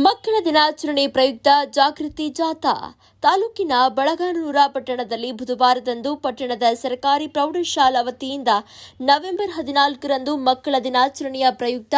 ಮಕ್ಕಳ ದಿನಾಚರಣೆ ಪ್ರಯುಕ್ತ ಜಾಗೃತಿ ಜಾಥಾ ತಾಲೂಕಿನ ಬಳಗಾನೂರ ಪಟ್ಟಣದಲ್ಲಿ ಬುಧವಾರದಂದು ಪಟ್ಟಣದ ಸರ್ಕಾರಿ ಪ್ರೌಢಶಾಲಾ ವತಿಯಿಂದ ನವೆಂಬರ್ ಹದಿನಾಲ್ಕರಂದು ಮಕ್ಕಳ ದಿನಾಚರಣೆಯ ಪ್ರಯುಕ್ತ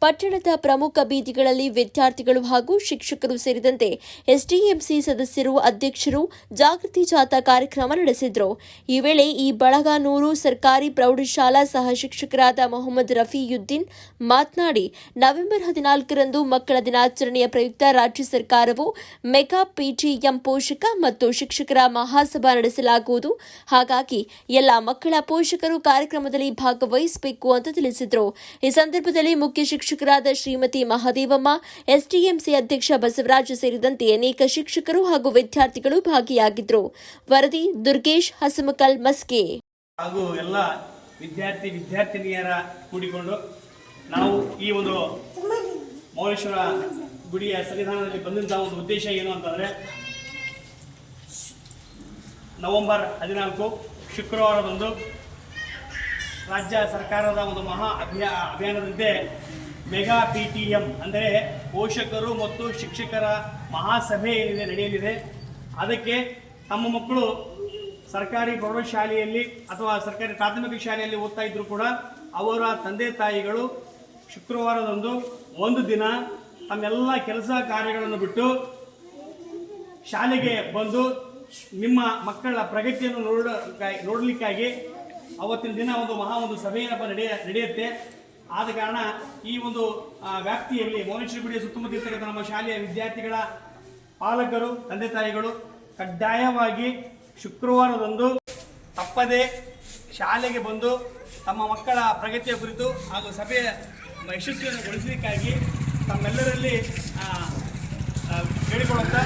ಪಟ್ಟಣದ ಪ್ರಮುಖ ಬೀದಿಗಳಲ್ಲಿ ವಿದ್ಯಾರ್ಥಿಗಳು ಹಾಗೂ ಶಿಕ್ಷಕರು ಸೇರಿದಂತೆ ಎಸ್ಡಿಎಂಸಿ ಸದಸ್ಯರು, ಅಧ್ಯಕ್ಷರು ಜಾಗೃತಿ ಜಾಥಾ ಕಾರ್ಯಕ್ರಮ ನಡೆಸಿದರು. ಈ ವೇಳೆ ಈ ಬಳಗಾನೂರು ಸರ್ಕಾರಿ ಪ್ರೌಢಶಾಲಾ ಸಹ ಶಿಕ್ಷಕರಾದ ಮೊಹಮ್ಮದ್ ರಫಿಯುದ್ದೀನ್ ಮಾತನಾಡಿ, ನವೆಂಬರ್ ಹದಿನಾಲ್ಕರಂದು ಮಕ್ಕಳ ದಿನಾಚರಣೆಯ ಪ್ರಯುಕ್ತ ರಾಜ್ಯ ಸರ್ಕಾರವು ಮೆಗಾ ಪಿಟಿಎಂ ಪೋಷಕ ಮತ್ತು ಶಿಕ್ಷಕರ ಮಹಾಸಭಾ ನಡೆಸಲಾಗುವುದು. ಹಾಗಾಗಿ ಎಲ್ಲ ಮಕ್ಕಳ ಪೋಷಕರು ಕಾರ್ಯಕ್ರಮದಲ್ಲಿ ಭಾಗವಹಿಸಬೇಕು ಅಂತ ತಿಳಿಸಿದರು. ಈ ಸಂದರ್ಭದಲ್ಲಿ ಮುಖ್ಯ ಶಿಕ್ಷಕರಾದ ಶ್ರೀಮತಿ ಮಹಾದೇವಮ್ಮ, ಎಸ್ಡಿಎಂಸಿ ಅಧ್ಯಕ್ಷ ಬಸವರಾಜ್ ಸೇರಿದಂತೆ ಅನೇಕ ಶಿಕ್ಷಕರು ಹಾಗೂ ವಿದ್ಯಾರ್ಥಿಗಳು ಭಾಗಿಯಾಗಿದ್ದರು ವರದಿ ದುರ್ಗೇಶ್ ಹಸಮಕಲ್ ಮಸ್ಕೆ. ಹಾಗೂ ಎಲ್ಲ ವಿದ್ಯಾರ್ಥಿ ವಿದ್ಯಾರ್ಥಿನಿಯರ ಕೂಡಿಕೊಂಡು ನಾವು ಈ ಒಂದು ಮೌಲೇಶ್ವರ ಗುಡಿಯ ಸನ್ನಿಧಾನದಲ್ಲಿ ಬಂದಂತಹ ಒಂದು ಉದ್ದೇಶ ಏನು ಅಂತಂದರೆ ನವೆಂಬರ್ ಹದಿನಾಲ್ಕು, ಶುಕ್ರವಾರದಂದು ರಾಜ್ಯ ಸರ್ಕಾರದ ಒಂದು ಮಹಾ ಅಭಿಯಾ, ಅಭಿಯಾನದಂತೆ ಮೆಗಾ ಪಿ ಟಿ ಎಂ ಅಂದರೆ ಪೋಷಕರು ಮತ್ತು ಶಿಕ್ಷಕರ ಮಹಾಸಭೆ ಏನಿದೆ, ನಡೆಯಲಿದೆ. ಅದಕ್ಕೆ ತಮ್ಮ ಮಕ್ಕಳು ಸರ್ಕಾರಿ ಪ್ರೌಢಶಾಲೆಯಲ್ಲಿ ಅಥವಾ ಸರ್ಕಾರಿ ಪ್ರಾಥಮಿಕ ಶಾಲೆಯಲ್ಲಿ ಓದ್ತಾ ಇದ್ರು ಕೂಡ ಅವರ ತಂದೆ ತಾಯಿಗಳು ಶುಕ್ರವಾರದಂದು ಒಂದು ದಿನ ತಮ್ಮೆಲ್ಲ ಕೆಲಸ ಕಾರ್ಯಗಳನ್ನು ಬಿಟ್ಟು ಶಾಲೆಗೆ ಬಂದು ನಿಮ್ಮ ಮಕ್ಕಳ ಪ್ರಗತಿಯನ್ನು ನೋಡ ನೋಡಲಿಕ್ಕಾಗಿ ಅವತ್ತಿನ ದಿನ ಒಂದು ಮಹಾ ಒಂದು ಸಭೆಯನ್ನು ನಡೆಯ ನಡೆಯುತ್ತೆ. ಆದ ಕಾರಣ ಈ ಒಂದು ವ್ಯಾಪ್ತಿಯಲ್ಲಿ ಮೌನೇಶ್ವರಿ ಗುಡಿಯ ಸುತ್ತಮುತ್ತ ಇರ್ತಕ್ಕಂಥ ನಮ್ಮ ಶಾಲೆಯ ವಿದ್ಯಾರ್ಥಿಗಳ ಪಾಲಕರು, ತಂದೆ ತಾಯಿಗಳು ಕಡ್ಡಾಯವಾಗಿ ಶುಕ್ರವಾರದಂದು ತಪ್ಪದೆ ಶಾಲೆಗೆ ಬಂದು ತಮ್ಮ ಮಕ್ಕಳ ಪ್ರಗತಿಯ ಕುರಿತು ಹಾಗೂ ಸಭೆಯ ಯಶಸ್ವಿಯನ್ನು ಗೊಳಿಸಲಿಕ್ಕಾಗಿ ತಮ್ಮೆಲ್ಲರಲ್ಲಿ ಕೇಳಿಕೊಳ್ಳುತ್ತಾ